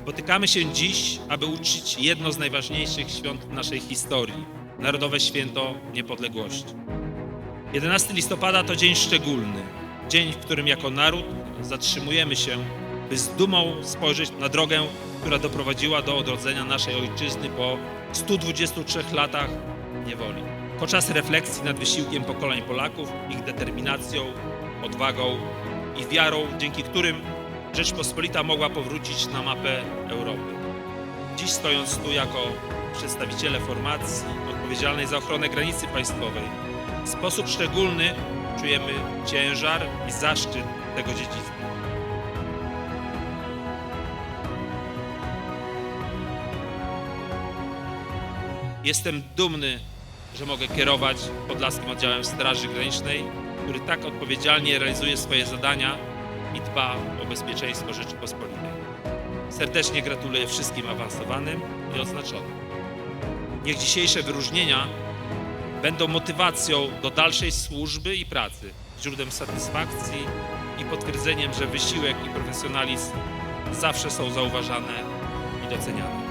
Spotykamy się dziś, aby uczcić jedno z najważniejszych świąt naszej historii Narodowe Święto Niepodległości. 11 listopada to dzień szczególny, dzień, w którym jako naród zatrzymujemy się, by z dumą spojrzeć na drogę, która doprowadziła do odrodzenia naszej ojczyzny po 123 latach niewoli. To czas refleksji nad wysiłkiem pokoleń Polaków, ich determinacją, odwagą i wiarą, dzięki którym Rzeczpospolita mogła powrócić na mapę Europy. Dziś stojąc tu jako przedstawiciele formacji odpowiedzialnej za ochronę granicy państwowej, w sposób szczególny czujemy ciężar i zaszczyt tego dziedzictwa. Jestem dumny, że mogę kierować Podlaskim Oddziałem Straży Granicznej, który tak odpowiedzialnie realizuje swoje zadania i dba o bezpieczeństwo Rzeczypospolitej. Serdecznie gratuluję wszystkim awansowanym i odznaczonym. Niech dzisiejsze wyróżnienia będą motywacją do dalszej służby i pracy, źródłem satysfakcji i potwierdzeniem, że wysiłek i profesjonalizm zawsze są zauważane i doceniane.